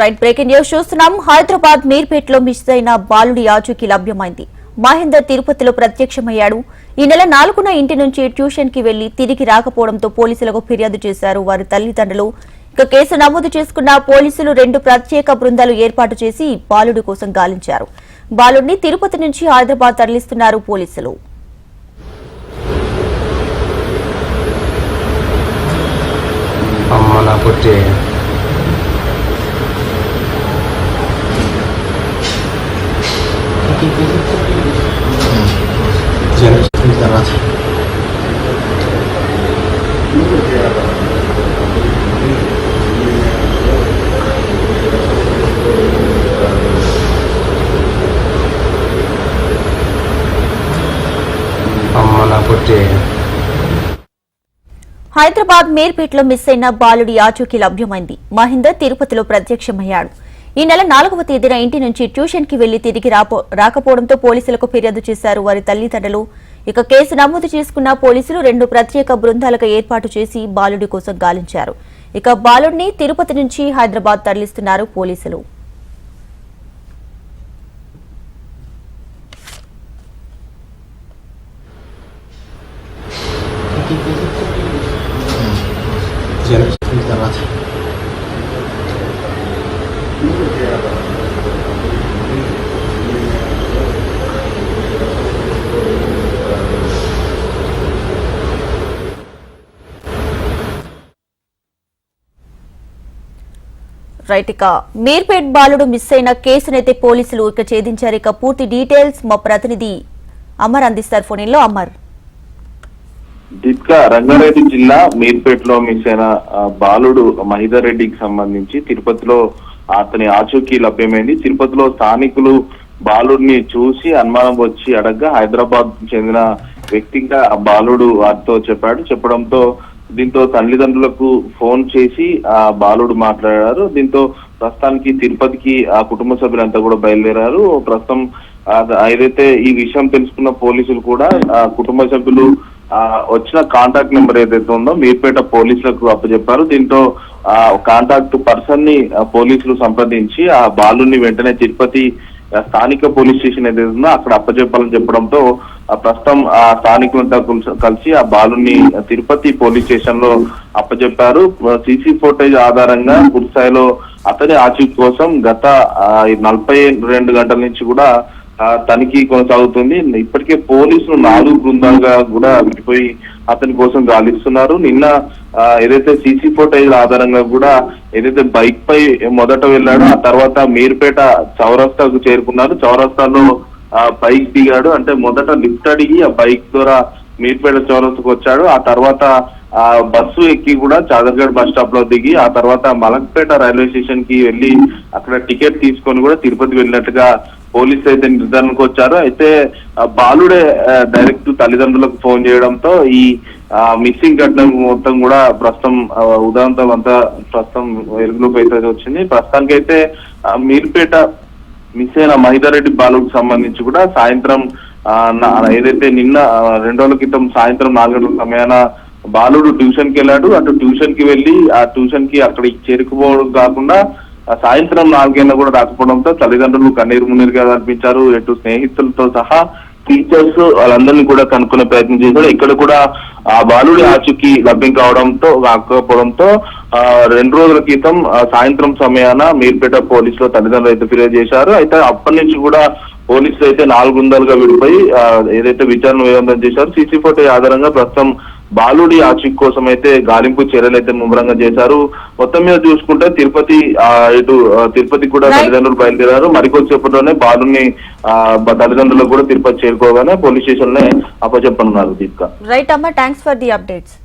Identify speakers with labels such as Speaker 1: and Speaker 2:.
Speaker 1: Right breaking news చూస్తున్నాం. Hyderabad మీర్పేటలో miss అయిన బాలుడి ఆచూకీ లభ్యమైంది. మహేందర్ తిరుపతిలో ప్రత్యక్షమయ్యాడు. ఈ నెల నాలుగున ఇంటి నుంచి ట్యూషన్కి వెళ్ళి తిరిగి రాకపోవడంతో పోలీసులకు ఫిర్యాదు చేశారు. వారి తల్లిదండ్రులు ఇక కేసు నమోదు చేసుకున్న పోలీసులు రెండు ప్రత్యేక బృందాలు ఏర్పాటు చేసి బాలుడి కోసం గాలించారు. బాలుడిని తిరుపతి నుంచి హైదరాబాద్ తరలిస్తున్నారు పోలీసులు.
Speaker 2: అమ్మ నా పుట్టి జనించిన తర్వాత అమ్మ నా పుట్టి
Speaker 1: హైదరాబాద్ మేర్పేటలో మిస్ అయిన బాలుడి ఆచూకీ లభ్యమైంది. మహేందర్ తిరుపతిలో ప్రత్యక్షమయ్యాడు. ఈ నెల నాలుగవ తేదీన ఇంటి నుంచి ట్యూషన్కి వెళ్ళి తిరిగి రాకపోవడంతో పోలీసులకు ఫిర్యాదు చేశారు. వారి తల్లిదండ్రులు ఇక కేసు నమోదు చేసుకున్న పోలీసులు రెండు ప్రత్యేక బృందాలకు ఏర్పాటు చేసి బాలుడి కోసం గాలించారు. ఇక బాలుడిని తిరుపతి నుంచి హైదరాబాద్ తరలిస్తున్నారు పోలీసులు.
Speaker 2: జనించిన తర్వాత.
Speaker 1: రైట్ ఇక మీర్పేట్ బాలుడు మిస్ అయిన కేసునైతే పోలీసులు ఇక ఛేదించారు. ఇక పూర్తి డీటెయిల్స్ మా ప్రతినిధి అమర్ అందిస్తారు ఫోన్లో అమర్.
Speaker 3: దీపిక రంగారెడ్డి జిల్లా మీర్పేటలో మిస్ అయిన బాలుడు మహిదర్ రెడ్డికి సంబంధించి తిరుపతిలో అతని ఆచూకీ లభ్యమైంది. తిరుపతిలో స్థానికులు బాలుడిని చూసి అనుమానం వచ్చి అడగ్గా హైదరాబాద్ చెందిన వ్యక్తిగా ఆ బాలుడు వారితో చెప్పాడు. చెప్పడంతో దీంతో తల్లిదండ్రులకు ఫోన్ చేసి ఆ బాలుడు మాట్లాడారు. దీంతో ప్రస్తుతానికి తిరుపతికి ఆ కుటుంబ సభ్యులంతా కూడా బయలుదేరారు. ప్రస్తుతం ఏదైతే ఈ విషయం తెలుసుకున్న పోలీసులు కూడా ఆ కుటుంబ సభ్యులు వచ్చిన కాంటాక్ట్ నెంబర్ ఏదైతే ఉందో మీర్పేట పోలీసులకు అప్పచెప్పారు దీంతో ఆ కాంటాక్ట్ పర్సన్ని పోలీసులు సంప్రదించి ఆ బాలుని వెంటనే తిరుపతి స్థానిక పోలీస్ స్టేషన్ ఏదైతే ఉందో అక్కడ అప్పచెప్పాలని చెప్పడంతో ప్రస్తుతం ఆ స్థానికులంతా కలిసి ఆ బాలుని తిరుపతి పోలీస్ స్టేషన్లో అప్పచెప్పారు సీసీ ఫోటేజ్ ఆధారంగా పూర్తి స్థాయిలో అతని ఆచూకీ కోసం గత నలభై రెండు గంటల నుంచి కూడా తనిఖీ కొనసాగుతుంది. ఇప్పటికే పోలీసులు నాలుగు బృందాలుగా కూడా విడిపోయి అతని కోసం గాలిస్తున్నారు. నిన్న ఏదైతే సీసీ ఫోటేజ్ ఆధారంగా కూడా ఏదైతే బైక్ పై మొదట వెళ్ళాడో ఆ తర్వాత మీర్పేట చౌరస్తాకు చేరుకున్నారు. చౌరస్తాలో బైక్ దిగాడు. అంటే మొదట లిఫ్ట్ అడిగి ఆ బైక్ ద్వారా మీర్పేట చౌరస్తకు వచ్చాడు. ఆ తర్వాత ఆ బస్సు ఎక్కి కూడా చాదర్గఢ్ బస్ స్టాప్లో దిగి ఆ తర్వాత మలక్పేట రైల్వే స్టేషన్కి వెళ్ళి అక్కడ టికెట్ తీసుకొని కూడా తిరుపతి వెళ్ళినట్టుగా పోలీస్ అయితే నిర్ధారణకు వచ్చారు. అయితే బాలుడే డైరెక్ట్ తల్లిదండ్రులకు ఫోన్ చేయడంతో ఈ మిస్సింగ్ ఘటన మొత్తం కూడా ప్రస్తుతం ఉదాంతం అంతా ప్రస్తుతం వెలుగులోకి అయితే వచ్చింది. ప్రస్తుతానికి అయితే మీర్పేట మిస్ అయిన మహిదారెడ్డి బాలుకు సంబంధించి కూడా సాయంత్రం ఆ, ఏదైతే నిన్న రెండు రోజుల క్రితం సాయంత్రం నాలుగు గంటల సమయాన బాలుడు ట్యూషన్కి వెళ్ళాడు. అటు ట్యూషన్కి వెళ్ళి ఆ ట్యూషన్కి అక్కడికి చేరుకుపోవడం కాకుండా సాయంత్రం నాలుగైనా కూడా రాకపోవడంతో తల్లిదండ్రులు కన్నీరు మున్నీరుగా కనిపించారు ఎటు స్నేహితులతో సహా టీచర్స్ వాళ్ళందరినీ కూడా కనుక్కునే ప్రయత్నం చేశారు. ఇక్కడ కూడా ఆ బాలుడి ఆచూకీ లభ్యం కావడంతో కాకపోవడంతో రెండు రోజుల క్రితం సాయంత్రం సమయాన మీర్పేట పోలీసులు తల్లిదండ్రులు అయితే ఫిర్యాదు చేశారు. అయితే అప్పటి నుంచి కూడా పోలీసులు అయితే నాలుగు వందలుగా విడిపోయి ఏదైతే విచారణ వివరణ చేశారు సీసీ ఫోటో ఆధారంగా ప్రస్తుతం బాలుడి ఆచూకీ కోసం అయితే గాలింపు చర్యలు అయితే ముమ్మరంగా చేశారు. మొత్తం మీద చూసుకుంటే తిరుపతి ఇటు తిరుపతి కూడా. తల్లిదండ్రులు బయలుదేరారు. మరికొద్దిసేపట్లోనే బాలుని తల్లిదండ్రులకు కూడా తిరుపతి చేరుకోగానే పోలీస్ స్టేషన్ నే అప్పచెప్పనున్నారు దీపిక.
Speaker 1: రైట్ అమ్మ థ్యాంక్స్ ఫర్ ది అప్డేట్స్